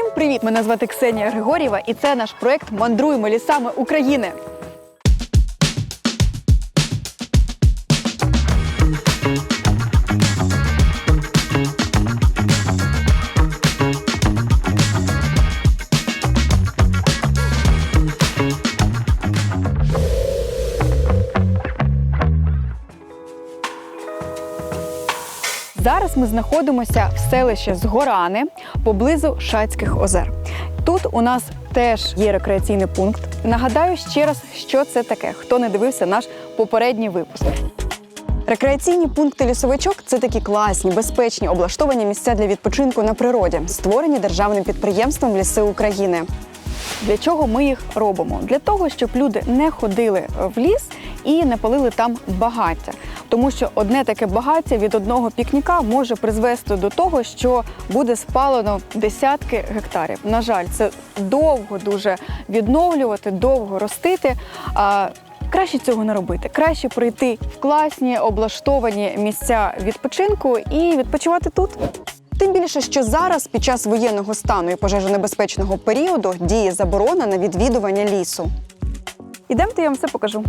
Всім привіт! Мене звати Ксенія Григорєва, і це наш проект Мандруємо лісами України. Ми знаходимося в селищі Згорани поблизу Шацьких озер. Тут у нас теж є рекреаційний пункт. Нагадаю ще раз, що це таке, хто не дивився наш попередній випуск. Рекреаційні пункти лісовичок це такі класні, безпечні, облаштовані місця для відпочинку на природі, створені державним підприємством Ліси України. Для чого ми їх робимо? Для того, щоб люди не ходили в ліс і не палили там багаття. Тому що одне таке багаття від одного пікніка може призвести до того, що буде спалено десятки гектарів. На жаль, це довго дуже відновлювати, довго ростити. А краще цього не робити. Краще прийти в класні облаштовані місця відпочинку і відпочивати тут. Тим більше, що зараз, під час воєнного стану і пожежонебезпечного періоду, діє заборона на відвідування лісу. Ідемте, я вам все покажу.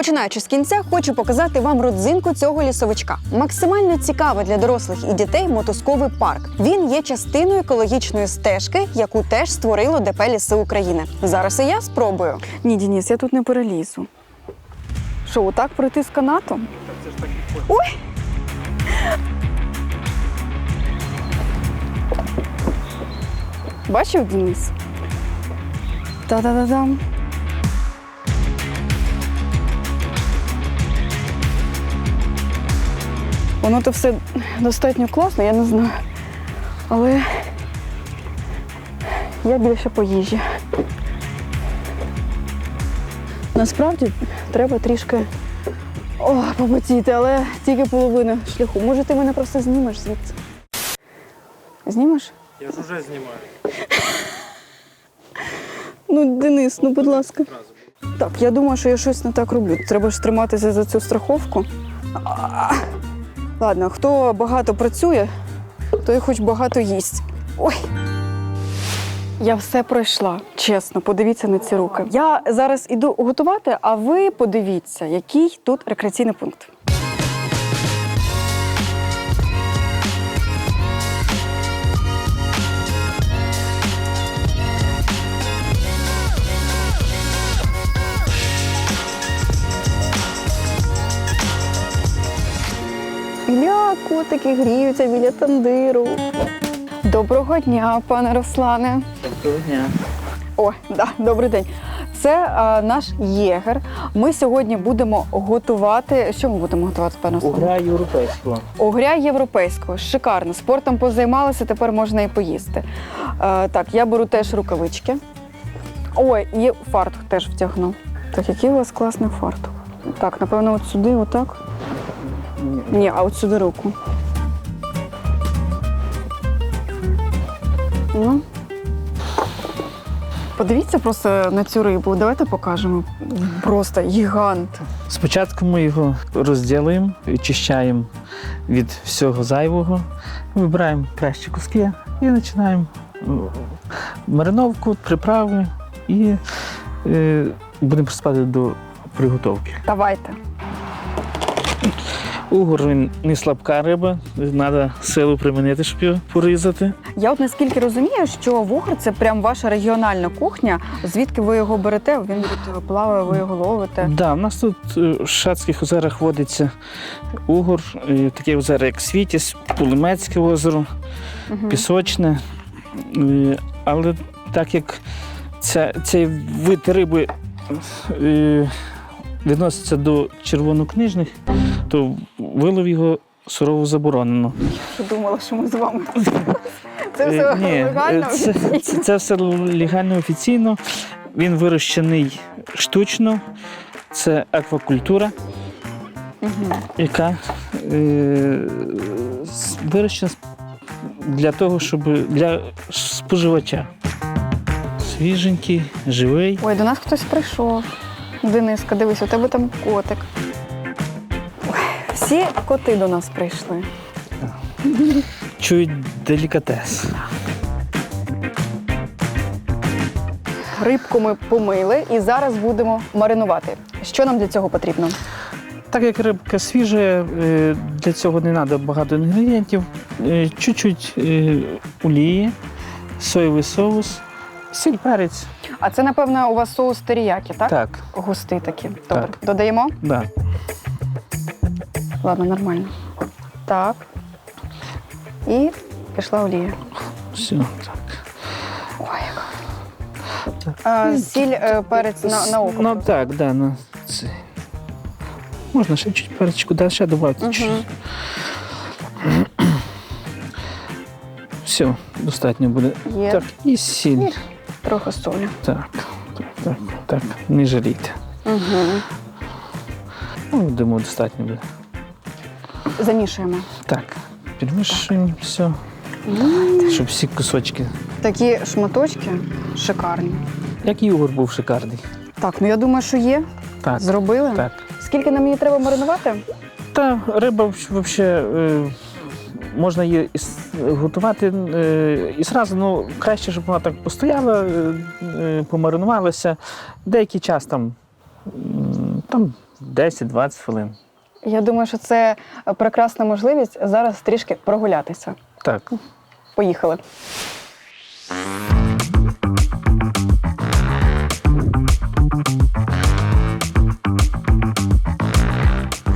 Починаючи з кінця, хочу показати вам родзинку цього лісовичка. Максимально цікавий для дорослих і дітей мотузковий парк. Він є частиною екологічної стежки, яку теж створило ДП Ліси України. Зараз і я спробую. Ні, Дініс, я тут не перелізу. Що, отак пройти з канатом? Ой! Бачив Денис? Та-да-да-дам. Воно то все достатньо класно, я не знаю. Але я більше по їжі. Насправді треба трішки о, попотіти, але тільки половина шляху. Може, ти мене просто знімеш звідси? Знімеш? Я ж уже знімаю. Ну, Денис, ну будь ласка. Так, я думаю, що я щось не так роблю. Треба ж триматися за цю страховку. Ладно, хто багато працює, той хоч багато їсть. Ой. Я все пройшла, чесно, подивіться на ці руки. Я зараз іду готувати, а ви подивіться, який тут рекреаційний пункт. Котики гріються біля тандиру. Доброго дня, пане Руслане. Доброго дня. О, да, добрий день. Це а, наш єгер. Ми сьогодні будемо готувати. Що ми будемо готувати, пане Руслане? Угра європейського. Огря європейського. Шикарно. Спортом позаймалися, тепер можна і поїсти. Е, так, я беру теж рукавички. Ой, і фартух теж втягну. Так, який у вас класний фартух. Так, напевно, от сюди, отак. Ні, а от сюди руку. Ну. Подивіться просто на цю рибу. Давайте покажемо. Просто гігант. Спочатку ми його розділимо, відчищаємо від всього зайвого, вибираємо кращі куски і починаємо мариновку, приправи і е, будемо приступати до приготовки. Давайте. Угор він не слабка риба, треба силу примінити, щоб його порізати. Я от наскільки розумію, що вугор це прям ваша регіональна кухня. Звідки ви його берете? Він тут плаває, ви його ловите. Да, у нас тут е, в Шацьких озерах водиться угор, такі озера, як Світіс, Пулемецьке озеро, Мгм. Пісочне. Е, Але так як ця, цей вид риби е, відноситься до червонокнижних, то вилов його сурово заборонено. Що думала, що ми з вами. Це Е, все ні, легально. е, Це, це, це все легально офіційно. Він вирощений штучно. Це аквакультура. Мгм. яка е, вирощена для того, щоб для споживача. Свіженький, живий. Ой, до нас хтось прийшов. Дениска, дивись, у тебе там котик. Ой, всі коти до нас прийшли. Чують делікатес. рибку ми помили і зараз будемо маринувати. Що нам для цього потрібно? Так як рибка свіжа, е, для цього не треба багато інгредієнтів. Е, Чуть-чуть е, олії, соєвий соус, сіль, перець. А це, напевно, у вас соус теріякі, так? Так, Густий такий. Добре. Так. Додаємо? да. Ладно, нормально. Так. І пішла олія. Все. Так. Ой, яка. А, сіль, е, перець на, на око. Ну так, да, на це. Можна ще чуть перечку, да, ще. Мгм. чуть. Все, достатньо буде. Є Так, і сіль. Трохи солі. Так, так, так, так. Не жалійте. Угу. Ну, думаю, достатньо буде. Замішуємо. Так, підмішуємо все, щоб всі кусочки. Такі шматочки шикарні. Як Ігор був шикарний. Так, ну я думаю, що є. Так, Зробили. так. Скільки нам її треба маринувати? Та риба взагалі можна її і с- готувати е, і зразу, ну краще, щоб вона так постояла, е, е, помаринувалася. Деякий час там, там 10-20 хвилин. Я думаю, що це прекрасна можливість зараз трішки прогулятися. Так. Поїхали.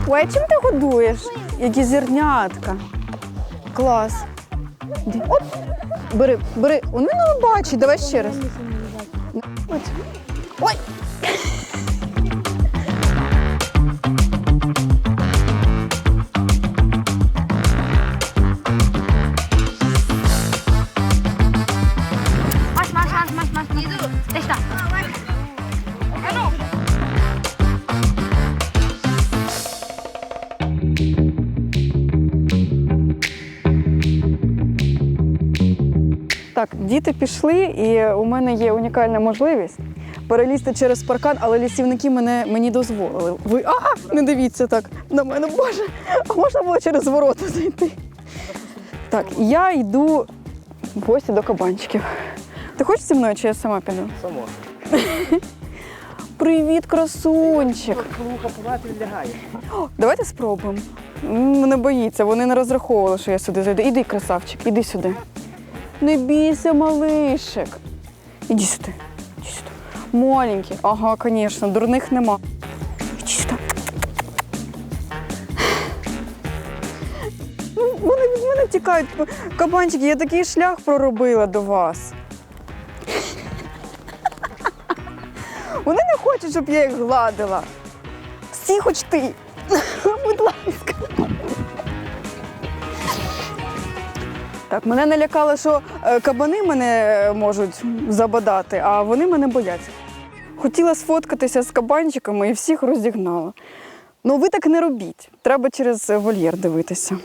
Ой, а чим ти годуєш? Які зернятка. Клас. Оп. Бери, бери. Вони не бачить, давай ще раз. Ой. Так, діти пішли, і у мене є унікальна можливість перелізти через паркан, але лісівники мене мені дозволили. Ви ага, не дивіться так на мене, боже, а можна було через ворота зайти. Так, я йду в гості до кабанчиків. Ти хочеш зі мною, чи я сама піду? Само. Привіт, красунчик. Давайте спробуємо. Мене боїться, вони не розраховували, що я сюди зайду. Іди, красавчик, іди сюди. Не бійся, малишик. Іди сюди. Іди сюди. Маленький. Ага, звісно, дурних нема. Іди сюди. Ну, вони від мене тікають. Кабанчики, я такий шлях проробила до вас. Вони не хочуть, щоб я їх гладила. Всі хоч ти. Будь ласка. Так, мене налякало, що е, кабани мене е, можуть забодати, а вони мене бояться. Хотіла сфоткатися з кабанчиками і всіх розігнала. Ну, ви так не робіть. Треба через вольєр дивитися.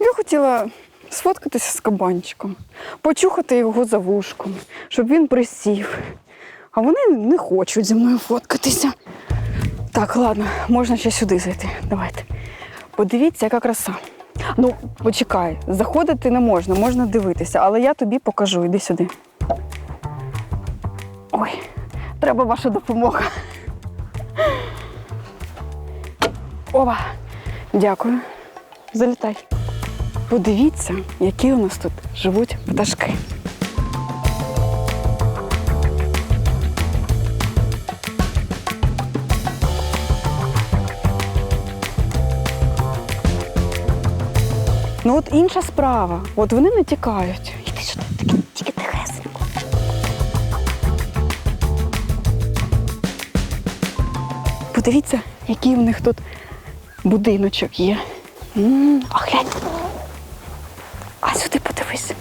Я хотіла сфоткатися з кабанчиком, почухати його за вушком, щоб він присів. А вони не хочуть зі мною фоткатися. Так, ладно, можна ще сюди зайти. Давайте. Подивіться, яка краса. Ну, почекай, заходити не можна, можна дивитися, але я тобі покажу. Іди сюди. Ой, треба ваша допомога. Ова, дякую. Залітай. Подивіться, які у нас тут живуть пташки. Ну от інша справа. От вони не тікають. Іди сюди, тільки, тільки тихесенько. Подивіться, який у них тут будиночок є. м а глянь. А сюди подивись.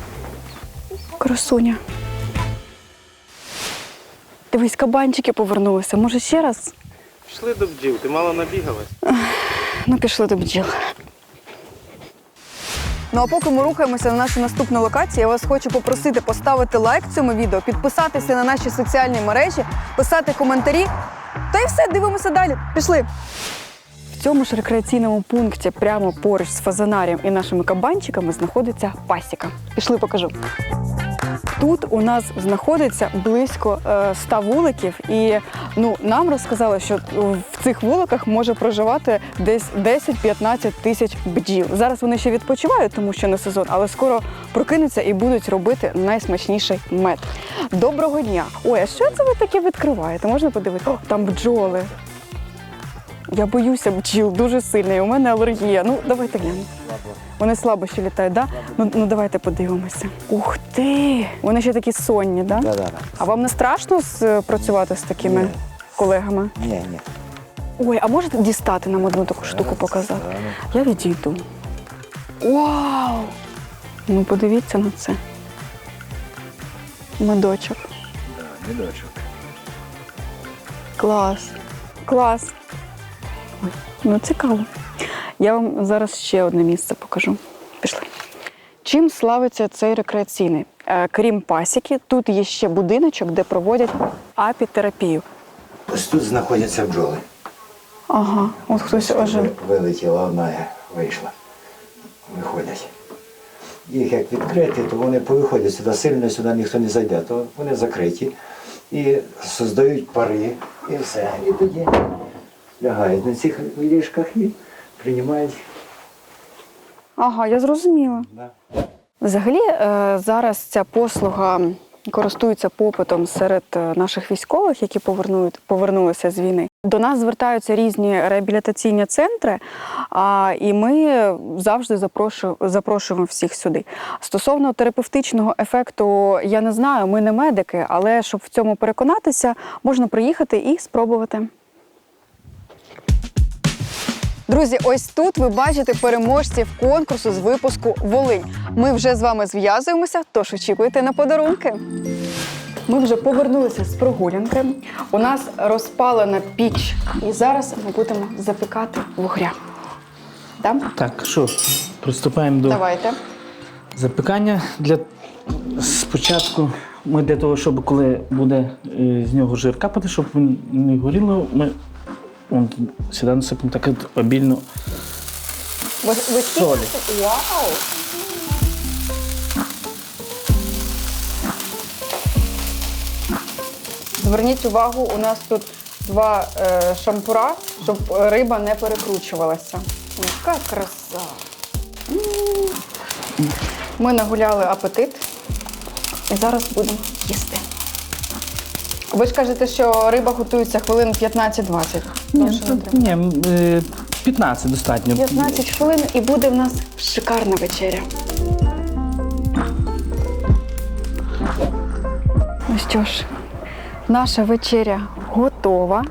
Красуня. Дивись, кабанчики повернулися. Може ще раз? Пішли до бджіл, ти мало набігалась. Ну, пішли до бджіл. Ну а поки ми рухаємося на нашу наступну локацію, я вас хочу попросити поставити лайк цьому відео, підписатися на наші соціальні мережі, писати коментарі. Та й все, дивимося далі. Пішли. В цьому ж рекреаційному пункті, прямо поруч з фазанарієм і нашими кабанчиками, знаходиться пасіка. Пішли, покажу. Тут у нас знаходиться близько е, 100 вуликів, і ну нам розказали, що в цих вуликах може проживати десь 10-15 тисяч бджіл. Зараз вони ще відпочивають, тому що не сезон, але скоро прокинуться і будуть робити найсмачніший мед. Доброго дня! Ой, а що це ви таке відкриваєте? Можна подивитися? О, там бджоли. Я боюся бджіл дуже сильно, і у мене алергія. Ну, давайте глянемо. Вони слабо ще літають, да? Ну, ну давайте подивимося. Ух ти! Вони ще такі сонні, да? Да, да, да. А вам не страшно з- працювати з такими Ні. колегами? Ні, ні. Ой, а можете дістати нам одну таку штуку показати? Я відійду. Вау! Ну подивіться на це. Медочок. Медочок. Клас. Клас. Ой, ну цікаво. Я вам зараз ще одне місце покажу. Пішли. Чим славиться цей рекреаційний? Е, Крім пасіки, тут є ще будиночок, де проводять апітерапію. Ось тут знаходяться бджоли. Ага, от хтось ожив. Вилетіла одна, вийшла. Виходять. Їх як відкрити, то вони повиходять сюди сильно, сюди ніхто не зайде, то вони закриті. І создають пари, і все. І тоді лягають на цих ліжках і приймають. Ага, я зрозуміла. Да. Взагалі, е, зараз ця послуга користується попитом серед е, наших військових, які повернулися з війни. До нас звертаються різні реабілітаційні центри, а, і ми завжди запрошуємо всіх сюди. Стосовно терапевтичного ефекту, я не знаю, ми не медики, але щоб в цьому переконатися, можна приїхати і спробувати. Друзі, ось тут ви бачите переможців конкурсу з випуску Волинь. Ми вже з вами зв'язуємося, тож очікуйте на подарунки. Ми вже повернулися з прогулянки. У нас розпалена піч, і зараз ми будемо запікати вугря. Да? Так, що, приступаємо до Давайте. запікання. Для спочатку ми для того, щоб коли буде е, з нього жир капати, щоб він не горіло, ми он, сюди насипемо так ви Солі. Вау! Зверніть увагу, у нас тут два е, шампура, щоб риба не перекручувалася. Яка краса! М. Ми нагуляли апетит і зараз будемо їсти. Ви ж кажете, що риба готується хвилин 15-20. Довше не треба. Ні, м, е, 15 достатньо. 15 хвилин і буде в нас шикарна вечеря. Ну що ж, наша вечеря готова.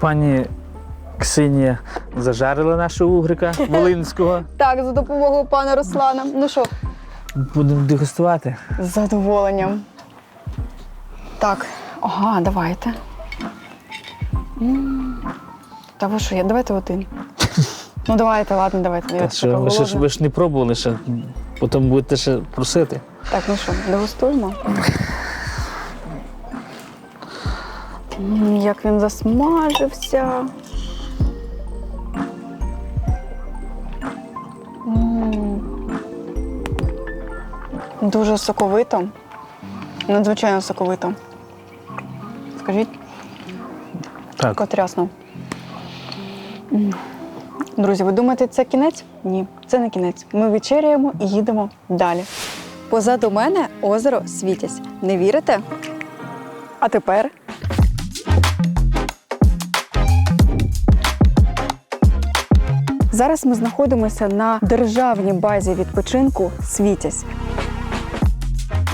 Пані Ксенія зажарила нашого угрика Волинського. Так, за допомогою пана Руслана. Ну що, Будемо дегустувати. з задоволенням. Так, ага, давайте. М. Та ви що, я давайте один. Ну давайте, ладно, давайте. Я Так така що ви, ще ж- голодна. ви ж не пробували ще, потім будете ще просити. Так, ну що, дегустуємо? М, Як він засмажився. М. Дуже соковито. Надзвичайно соковито. Скажіть, Так. котрясно. Друзі, ви думаєте, це кінець? Ні, це не кінець. Ми вечеряємо і їдемо далі. Позаду мене озеро Світязь. Не вірите? А тепер Зараз ми знаходимося на державній базі відпочинку Світязь.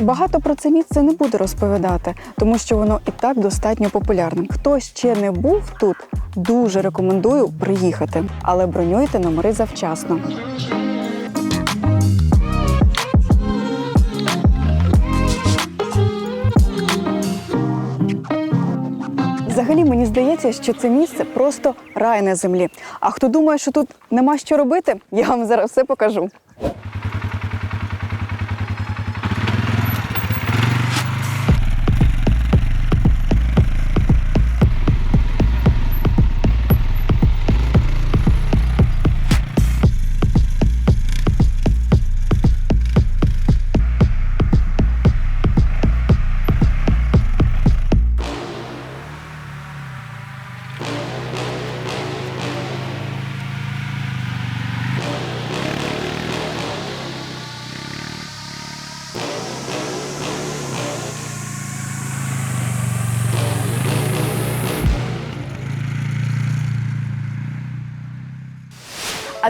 Багато про це місце не буду розповідати, тому що воно і так достатньо популярним. Хто ще не був тут, дуже рекомендую приїхати, але бронюйте номери завчасно. Взагалі мені здається, що це місце просто рай на землі. А хто думає, що тут нема що робити, я вам зараз все покажу.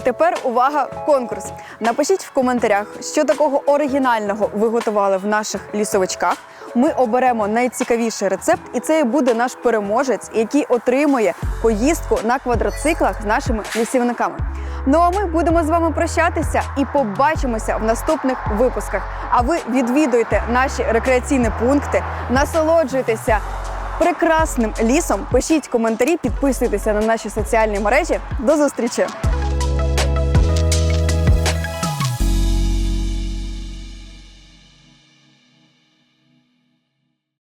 Тепер увага, конкурс. Напишіть в коментарях, що такого оригінального ви готували в наших лісовичках. Ми оберемо найцікавіший рецепт, і це буде наш переможець, який отримує поїздку на квадроциклах з нашими лісівниками. Ну а ми будемо з вами прощатися і побачимося в наступних випусках. А ви відвідуйте наші рекреаційні пункти, насолоджуйтеся прекрасним лісом. Пишіть коментарі, підписуйтеся на наші соціальні мережі. До зустрічі!